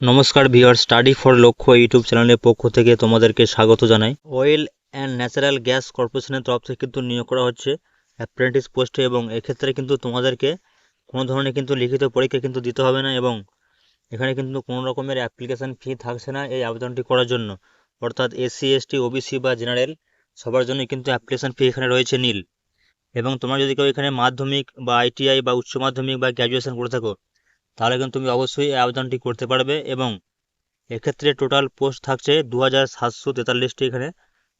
নমস্কার viewer study for Lakshya YouTube চ্যানেলের পক্ষ থেকে তোমাদেরকে স্বাগত জানাই। অয়েল অ্যান্ড ন্যাচারাল গ্যাস কর্পোরেশনের তরফ থেকে কিন্তু নিয়োগ করা হচ্ছে অ্যাপ্রেন্টিস পোস্টে এবং এক্ষেত্রে কিন্তু তোমাদেরকে কোনো ধরনের কিন্তু লিখিত পরীক্ষা কিন্তু দিতে হবে না এবং এখানে কিন্তু কোনো রকমের অ্যাপ্লিকেশান ফি থাকছে না এই আবেদনটি করার জন্য। অর্থাৎ এসসি, এসটি, ওবিসি বা জেনারেল সবার জন্য কিন্তু অ্যাপ্লিকেশান ফি এখানে রয়েছে নীল। এবং তোমরা যদি কেউ এখানে মাধ্যমিক বা আইটিআই বা উচ্চ মাধ্যমিক বা গ্র্যাজুয়েশন করে থাকো তাহলে কিন্তু তুমি অবশ্যই এই আবেদনটি করতে পারবে এবং এক্ষেত্রে টোটাল পোস্ট থাকছে দু হাজার সাতশো তেতাল্লিশটি এখানে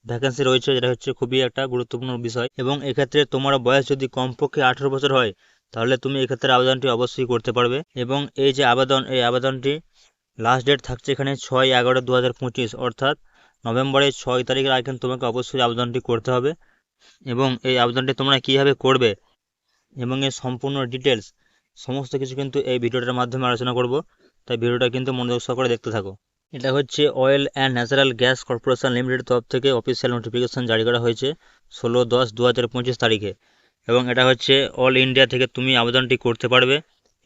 ভ্যাকেন্সি রয়েছে, যেটা হচ্ছে খুবই একটা গুরুত্বপূর্ণ বিষয়। এবং এক্ষেত্রে তোমার বয়স যদি কমপক্ষে আঠেরো বছর হয়, তাহলে তুমি এক্ষেত্রে আবেদনটি অবশ্যই করতে পারবে। এবং এই যে আবেদন, এই আবেদনটি লাস্ট ডেট থাকছে এখানে ছয় এগারো দু হাজার পঁচিশ, অর্থাৎ নভেম্বরের ছয় তারিখের আগে তোমাকে অবশ্যই আবেদনটি করতে হবে। এবং এই আবেদনটি তোমরা কীভাবে করবে এবং এর সম্পূর্ণ ডিটেলস সমস্ত কিছু কিন্তু এই ভিডিওটার মাধ্যমে আলোচনা করব। তাই ভিডিওটা কিন্তু মনোযোগ সহকারে দেখতে থাকো। এটা হচ্ছে oil and natural gas corporation limited তরফ থেকে অফিসিয়াল নোটিফিকেশন জারি করা হয়েছে ষোলো দশ দু হাজার পঁচিশ তারিখে। এবং এটা হচ্ছে অল ইন্ডিয়া থেকে তুমি আবেদনটি করতে পারবে।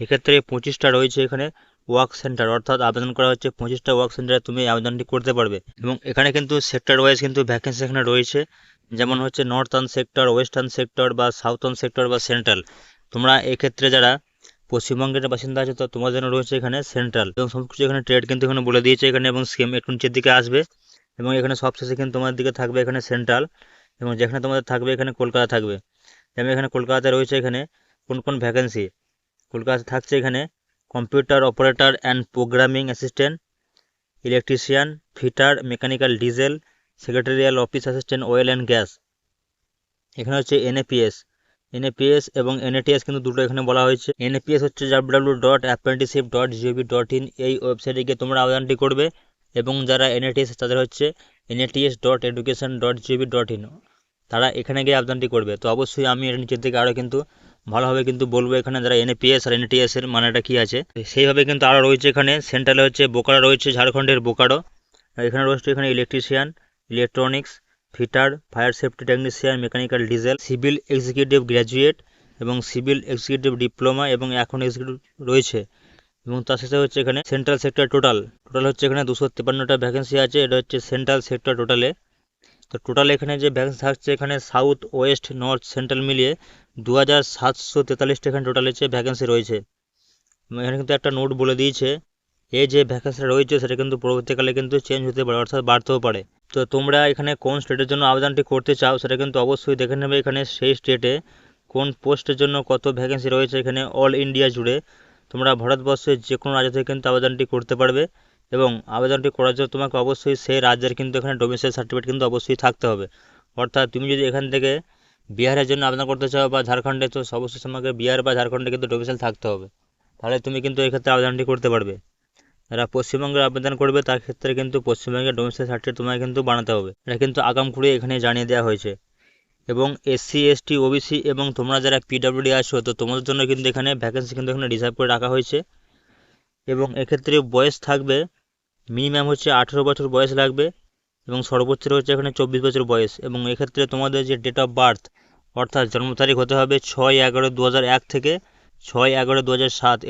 এক্ষেত্রে পঁচিশটা রয়েছে এখানে ওয়ার্ক সেন্টার অর্থাৎ আবেদন করা হচ্ছে পঁচিশটা ওয়ার্ক সেন্টারে তুমি আবেদনটি করতে পারবে। এবং এখানে কিন্তু সেক্টর ওয়াইজ কিন্তু ভ্যাকেন্সি এখানে রয়েছে। যেমন হচ্ছে নর্থার্ন সেক্টর ওয়েস্টার্ন সেক্টর বা সাউথার্ন সেক্টর বা সেন্ট্রাল তোমরা এক্ষেত্রে যারা পশ্চিমবঙ্গের বাসিন্দা আছে তো তোমার জন্য রয়েছে এখানে সেন্ট্রাল এবং সব কিছু এখানে ট্রেড কিন্তু এখানে বলে দিয়েছে এখানে এবং স্কিম একটু নিচের দিকে আসবে। এবং এখানে সবশেষে কিন্তু তোমাদের দিকে থাকবে এখানে সেন্ট্রাল এবং যেখানে তোমাদের থাকবে এখানে কলকাতা থাকবে। যেমন এখানে কলকাতাতে রয়েছে এখানে কোন কোন ভ্যাকেন্সি কলকাতাতে থাকছে এখানে computer operator and programming assistant electrician fitter mechanical diesel secretarial office assistant oil and gas এখানে হচ্ছে এনএপিএস এনএপিএস এবং এনএটিএস কিন্তু দুটো এখানে বলা হয়েছে। এনএপিএস হচ্ছে W dot apprenticeship dot GOV dot in এই ওয়েবসাইটে গিয়ে তোমরা আবেদনটি করবে এবং যারা এনএটিএস তাদের হচ্ছে NATS dot education dot GOV dot in তারা এখানে গিয়ে আবেদনটি করবে। তো অবশ্যই আমি এর নিচের দিকে আরও কিন্তু ভালোভাবে কিন্তু বলব এখানে যারা এনএপিএস আর এনএটিএস এর মানেটা কী আছে। সেইভাবে কিন্তু আরও রয়েছে এখানে। সেন্ট্রালে হচ্ছে বোকারো রয়েছে, ঝাড়খণ্ডের বোকারো। এখানে রয়েছে এখানে electrician electronics fitter fire safety technician, mechanical diesel, civil executive graduate এবং সিভিল এক্সিকিউটিভ ডিপ্লোমা এবং এখন এক্সিকিউটিভ রয়েছে। এবং তার সাথে হচ্ছে এখানে সেন্ট্রাল সেক্টর টোটাল। টোটাল হচ্ছে এখানে দুশো তিপ্পান্নটা ভ্যাকেন্সি আছে, এটা হচ্ছে সেন্ট্রাল সেক্টর টোটালে। তো টোটাল এখানে যে ভ্যাকেন্সি থাকছে এখানে সাউথ ওয়েস্ট নর্থ সেন্ট্রাল মিলিয়ে দু হাজার সাতশো তেতাল্লিশটা এখানে টোটাল হচ্ছে ভ্যাকেন্সি রয়েছে। এখানে কিন্তু একটা নোট বলে দিয়েছে এই যে ভ্যাকেন্সিটা রয়েছে সেটা কিন্তু পরবর্তীকালে কিন্তু চেঞ্জ হতে পারে, অর্থাৎ বাড়তেও পারে। তো তোমরা এখানে কোন স্টেটের জন্য আবেদনটি করতে চাও সেটা কিন্তু অবশ্যই দেখে নেবে এখানে সেই স্টেটে কোন পোস্টের জন্য কত ভ্যাকেন্সি রয়েছে এখানে অল ইন্ডিয়া জুড়ে। তোমরা ভারতবর্ষের যে কোনো রাজ্য থেকে কিন্তু আবেদনটি করতে পারবে এবং আবেদনটি করার জন্য তোমাকে অবশ্যই সেই রাজ্যের কিন্তু এখানে ডোমিসাইল সার্টিফিকেট কিন্তু অবশ্যই থাকতে হবে। অর্থাৎ তুমি যদি এখান থেকে বিহারের জন্য আবেদন করতে চাও বা ঝাড়খণ্ডে, তো অবশ্যই তোমাকে বিহার বা ঝাড়খণ্ডে কিন্তু ডোমিসাইল থাকতে হবে। তাহলে তুমি কিন্তু এক্ষেত্রে আবেদনটি করতে পারবে। যারা পশ্চিমবঙ্গে আবেদন করবে, তার ক্ষেত্রে কিন্তু পশ্চিমবঙ্গের ডোমেস্টিক সার্টিফিকেট তোমাকে কিন্তু বানাতে হবে। এটা কিন্তু আগাম করে এখানে জানিয়ে দেওয়া হয়েছে। এবং এসসি, এসটি, ওবিসি এবং তোমরা যারা পিডাব্লিউডি আছো, তো তোমাদের জন্য কিন্তু এখানে ভ্যাকেন্সি কিন্তু এখানে রিজার্ভ করে রাখা হয়েছে। এবং এক্ষেত্রে বয়স থাকবে মিনিমাম হচ্ছে আঠেরো বছর বয়স লাগবে এবং সর্বোচ্চ হচ্ছে এখানে চব্বিশ বছর বয়স। এবং এক্ষেত্রে তোমাদের যে ডেট অফ বার্থ অর্থাৎ জন্ম তারিখ হতে হবে ছয় এগারো দু থেকে ছয় এগারো দু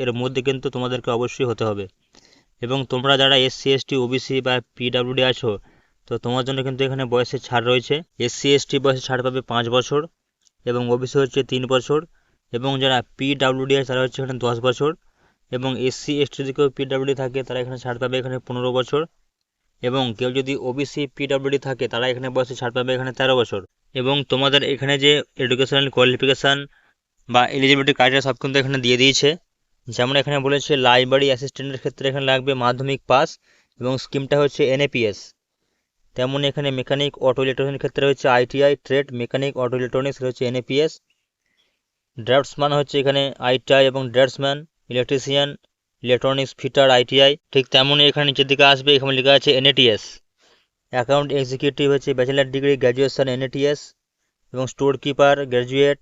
এর মধ্যে কিন্তু তোমাদেরকে অবশ্যই হতে হবে। এবং তোমরা যারা এসসি এসটি ওবিসি বা পিডাব্লিউডি আছো, তো তোমার জন্য কিন্তু এখানে বয়সের ছাড় রয়েছে। এসসি এসটি বয়সে ছাড় পাবে পাঁচ বছর এবং ওবিসি হচ্ছে তিন বছর এবং যারা পিডাব্লিউডি আছে তারা হচ্ছে এখানে দশ বছর এবং এসসি এসটি যদি কেউ পিডাব্লিউডি থাকে তারা এখানে ছাড় পাবে এখানে পনেরো বছর এবং কেউ যদি ওবিসি পিডাব্লিউডি থাকে তারা এখানে বয়সে ছাড় পাবে এখানে তেরো বছর এবং তোমাদের এখানে যে এডুকেশনাল কোয়ালিফিকেশান বা এলিজিবিলিটি ক্রাইটেরিয়া সব কিন্তু এখানে দিয়ে দিয়েছে। যেমন এখানে বলেছে লাইব্রেরি অ্যাসিস্ট্যান্টের ক্ষেত্রে এখানে লাগবে মাধ্যমিক পাস এবং স্কিমটা হচ্ছে এনএপিএস তেমন এখানে মেকানিক অটো ইলেকট্রনিক্সের ক্ষেত্রে হচ্ছে ITI trade mechanic auto electronics হচ্ছে এনএপিএস ড্রাফটসম্যান হচ্ছে এখানে আইটিআই এবং draftsman electrician electronics fitter ITI ঠিক তেমনই এখানে নিচের দিকে আসবে, এখানে লেখা আছে এনএটিএস অ্যাকাউন্ট এক্সিকিউটিভ হচ্ছে ব্যাচেলার ডিগ্রি গ্র্যাজুয়েশন এনএটিএস এবং স্টোর কিপার গ্র্যাজুয়েট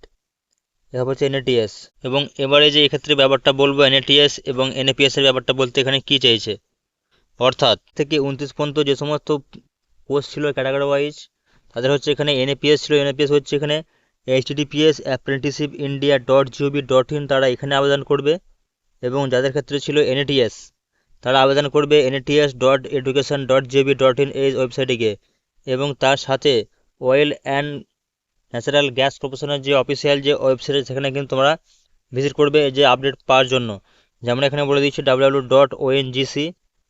এটা হচ্ছে এনএটিএস এবং এবারে যে এক্ষেত্রে ব্যাপারটা বলব এনএটিএস এবং এনএপিএস এর ব্যাপারটা বলতে এখানে কি চাইছে? অর্থাৎ থেকে উনত্রিশ পর্যন্ত যে সমস্ত পোস্ট ছিল ক্যাটাগরি ওয়াইজ তাদের হচ্ছে এখানে এনএপিএস ছিল এনএপিএস হচ্ছে এখানে https apprenticeship India dot GOV dot in তারা এখানে আবেদন করবে। এবং যাদের ক্ষেত্রে ছিল এনএটিএস তারা আবেদন করবে NATS dot education dot GB dot in এই ওয়েবসাইটে গিয়ে। এবং তার সাথে অয়েল অ্যান্ড ন্যাচারাল গ্যাস কর্পোরেশনের যে অফিসিয়াল যে ওয়েবসাইট সেখানে কিন্তু তোমরা ভিজিট করবে যে আপডেট পাওয়ার জন্য। যেমন এখানে বলে দিচ্ছি W dot ONGC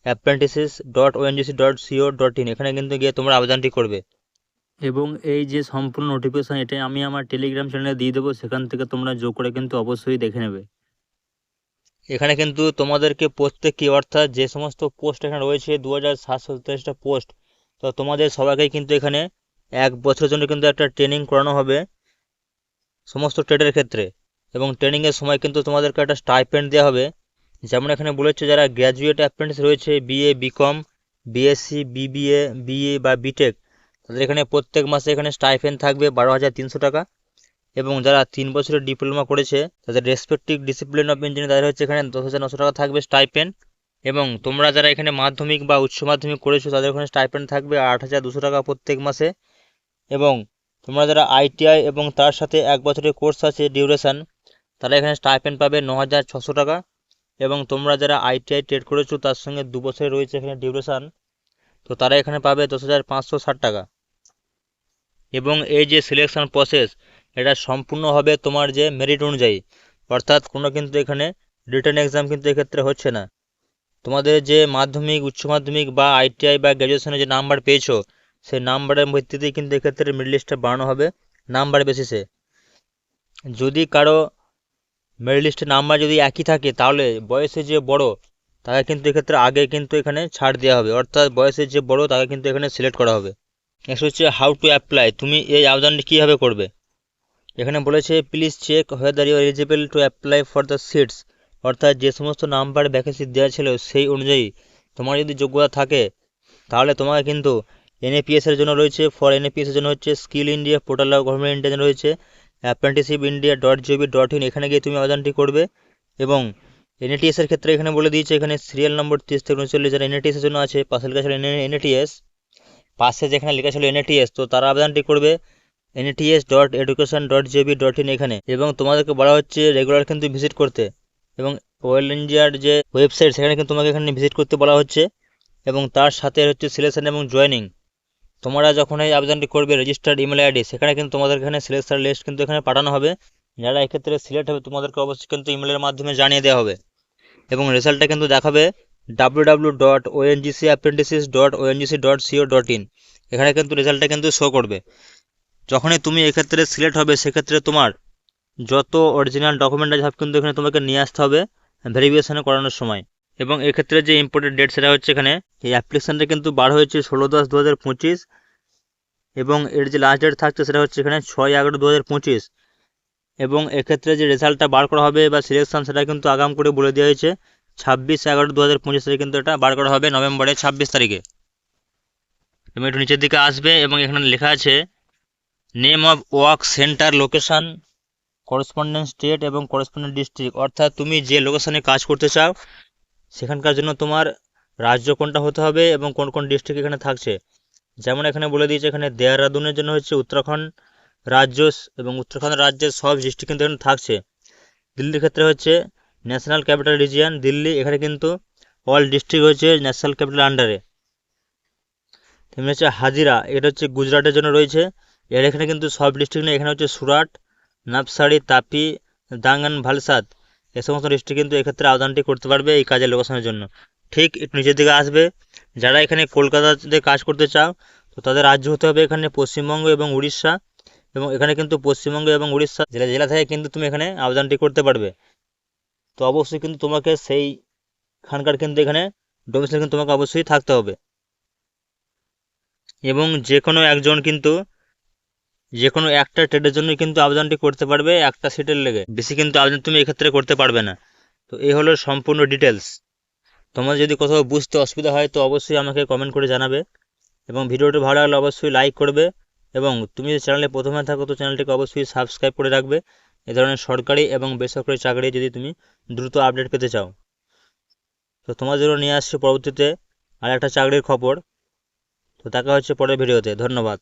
apprentices dot ONGC dot CO dot in এখানে কিন্তু গিয়ে তোমরা আবেদনটি করবে। এবং এই যে সম্পূর্ণ নোটিফিকেশান এটা আমি আমার টেলিগ্রাম চ্যানেলে দিয়ে দেবো সেখান থেকে তোমরা যোগ করে কিন্তু অবশ্যই দেখে নেবে। এখানে কিন্তু তোমাদেরকে প্রত্যেকটি অর্থাৎ যে সমস্ত পোস্ট এখানে রয়েছে দু হাজার সাতশো তেইশটা পোস্ট তো তোমাদের সবাইকে কিন্তু এখানে এক বছরের জন্য কিন্তু একটা ট্রেনিং করানো হবে সমস্ত ট্রেডের ক্ষেত্রে। এবং ট্রেনিংয়ের সময় কিন্তু তোমাদেরকে একটা স্টাইপেন্ড দেওয়া হবে। যেমন এখানে বলেছে যারা গ্র্যাজুয়েট অ্যাপ্রেন্টিস রয়েছে BA BCom BSc BBA BA বা বিটেক তাদের এখানে প্রত্যেক মাসে এখানে স্টাইপেন্ড থাকবে বারো হাজার তিনশো টাকা। এবং যারা তিন বছরের ডিপ্লোমা করেছে, তাদের রেসপেক্টিভ ডিসিপ্লিন অফ ইঞ্জিনিয়ার তাদের হচ্ছে এখানে দশ হাজার নশো টাকা থাকবে স্টাইপেন্ড এবং তোমরা যারা এখানে মাধ্যমিক বা উচ্চ মাধ্যমিক করেছ, তাদের ওখানে স্টাইপেন্ড থাকবে আট হাজার দুশো টাকা প্রত্যেক মাসে। এবং তোমরা যারা আইটিআই এবং তার সাথে এক বছরের কোর্স আছে ডিউরেশন, তারা এখানে স্টাইপেন্ড পাবে ন হাজার ছশো টাকা। এবং তোমরা যারা আইটিআই ট্রেড করেছ, তার সঙ্গে দু বছরের রয়েছে এখানে ডিউরেশন। তো তারা এখানে পাবে দশ হাজার পাঁচশো ষাট টাকা। এবং এই যে সিলেকশন প্রসেস এটা সম্পূর্ণ হবে তোমার যে মেরিট অনুযায়ী। অর্থাৎ কোনো কিন্তু এখানে রিটার্ন এক্সাম কিন্তু এক্ষেত্রে হচ্ছে না। তোমাদের যে মাধ্যমিক, উচ্চ মাধ্যমিক বা আইটিআই বা গ্র্যাজুয়েশনে যে নাম্বার পেয়েছ সেই নাম্বারের ভিত্তিতেই কিন্তু এক্ষেত্রে মিডল লিস্টটা বাড়ানো হবে নাম্বার বেসিসে যদি কারও মেরিট লিস্টের নাম্বার যদি একই থাকে, তাহলে বয়সে যে বড়, তাকে কিন্তু এক্ষেত্রে আগে কিন্তু এখানে ছাড় দেওয়া হবে। অর্থাৎ বয়সের যে বড়, তাকে কিন্তু এখানে সিলেক্ট করা হবে। নেক্সট হচ্ছে হাউ টু অ্যাপ্লাই তুমি এই আবেদনটি কীভাবে করবে? এখানে বলেছে please check whether you eligible to apply for the seats অর্থাৎ যে সমস্ত নাম্বার ভ্যাকেন্সি দেওয়া ছিল, সেই অনুযায়ী তোমার যদি যোগ্যতা থাকে, তাহলে তোমাকে কিন্তু এনএপিএস এর জন্য রয়েছে ফর এনএপিএস এর জন্য হচ্ছে skill India portal of government India রয়েছে apprenticeship India dot GB dot in এখানে গিয়ে তুমি আবেদনটি করবে। এবং এনএটিএস এর ক্ষেত্রে এখানে বলে দিয়েছে, এখানে সিরিয়াল নম্বর তিরিশ থেকে উনচল্লিশ যারা এনএটিএস এর জন্য আছে, পাশে লেখা ছিল এনএটিএস পাশে যেখানে লেখা ছিল এনএটিএস তো তারা আবেদনটি করবে NATS dot education dot GB dot in এখানে। এবং তোমাদেরকে বলা হচ্ছে রেগুলার কিন্তু ভিজিট করতে। এবং ওয়েল ইন্ডিয়ার যে ওয়েবসাইট সেখানে কিন্তু তোমাকে এখানে ভিজিট করতে বলা হচ্ছে। এবং তার সাথে হচ্ছে সিলেকশন এবং জয়েনিং তোমরা যখন এই আবেদনটি করবে রেজিস্টার্ড ইমেল আইডি সেখানে কিন্তু তোমাদের এখানে সিলেকশন লিস্ট কিন্তু এখানে পাঠানো হবে। যারা এক্ষেত্রে সিলেক্ট হবে, তোমাদেরকে অবশ্যই কিন্তু ইমেলের মাধ্যমে জানিয়ে দেওয়া হবে। এবং রেজাল্টটা কিন্তু দেখাবে W W dot ONGC apprentices dot ONGC dot CO dot in এখানে কিন্তু রেজাল্টটা কিন্তু শো করবে। যখনই তুমি এক্ষেত্রে সিলেক্ট হবে, সেক্ষেত্রে তোমার যত অরিজিনাল ডকুমেন্ট আছে, সব কিন্তু এখানে তোমাকে নিয়ে আসতে হবে ভেরিফিকেশানে করানোর সময়। এবং এক্ষেত্রে যে ইম্পর্টেন্ট ডেট সেটা হচ্ছে এখানে, এই অ্যাপ্লিকেশানটা কিন্তু বার হয়েছে ষোলো দশ দু হাজার পঁচিশ এবং এর যে লাস্ট ডেট থাকছে সেটা হচ্ছে এখানে ছয় এগারো দু হাজার পঁচিশ এবং এক্ষেত্রে যে রেজাল্টটা বার করা হবে বা সিলেকশান সেটা কিন্তু আগাম করে বলে দেওয়া হয়েছে, ছাব্বিশ এগারো দু হাজার পঁচিশ তারিখে কিন্তু এটা বার করা হবে নভেম্বরের ছাব্বিশ তারিখে। এবং একটু নিচের দিকে আসবে এবং এখানে লেখা আছে name of work centre location correspondent state এবং করসপন্ডেন্ট ডিস্ট্রিক্ট অর্থাৎ তুমি যে লোকেশানে কাজ করতে চাও সেখানকার জন্য তোমার রাজ্য কোনটা হতে হবে এবং কোন কোন ডিস্ট্রিক্ট এখানে থাকছে? যেমন এখানে বলে দিয়েছে, এখানে দেহরাদুনের জন্য হচ্ছে উত্তরাখণ্ড রাজ্য এবং উত্তরাখণ্ড রাজ্যের সব ডিস্ট্রিক্ট কিন্তু এখানে থাকছে। দিল্লির ক্ষেত্রে হচ্ছে ন্যাশনাল ক্যাপিটাল রিজিয়ান দিল্লি এখানে কিন্তু অল ডিস্ট্রিক্ট হচ্ছে ন্যাশনাল ক্যাপিটাল আন্ডারে তেমনি হচ্ছে হাজিরা, এটা হচ্ছে গুজরাটের জন্য রয়েছে। এর এখানে কিন্তু সব ডিস্ট্রিক্ট নেই, এখানে হচ্ছে সুরাট নবসারি তাপি, দাঙ্গান, ভালসাদ। এ সমস্ত ডিস্ট্রিক্ট কিন্তু এক্ষেত্রে আবেদনটি করতে পারবে এই কাজের লোকেশনের জন্য। ঠিক একটু নিচের দিকে আসবে। যারা এখানে কলকাতাতে কাজ করতে চাও, তো তাদের রাজ্য হতে হবে এখানে পশ্চিমবঙ্গ এবং উড়িষ্যা। এবং এখানে কিন্তু পশ্চিমবঙ্গ এবং উড়িষ্যা জেলা জেলা থেকে কিন্তু তুমি এখানে আবেদনটি করতে পারবে। তো অবশ্যই কিন্তু তোমাকে সেই সেইখানকার কিন্তু এখানে ডোমিসাইল কিন্তু তোমাকে অবশ্যই থাকতে হবে। এবং যে কোনো একজন কিন্তু যে কোনো একটা ট্রেডের জন্য কিন্তু আবেদনটি করতে পারবে একটা সিটের লেগে। বেশি কিন্তু আবেদন তুমি এক্ষেত্রে করতে পারবে না। তো এই হলো সম্পূর্ণ ডিটেলস তোমার যদি কোথাও বুঝতে অসুবিধা হয়, তো অবশ্যই আমাকে কমেন্ট করে জানাবে। এবং ভিডিওটি ভালো লাগলে অবশ্যই লাইক করবে। এবং তুমি যদি চ্যানেলে প্রথমে থাকো, তো চ্যানেলটিকে অবশ্যই সাবস্ক্রাইব করে রাখবে। এ ধরনের সরকারি এবং বেসরকারি চাকরি যদি তুমি দ্রুত আপডেট পেতে চাও। তো জন্য নিয়ে আসছে পরবর্তীতে আর একটা চাকরির খবর। তো দেখা হচ্ছে পরের ভিডিওতে। ধন্যবাদ।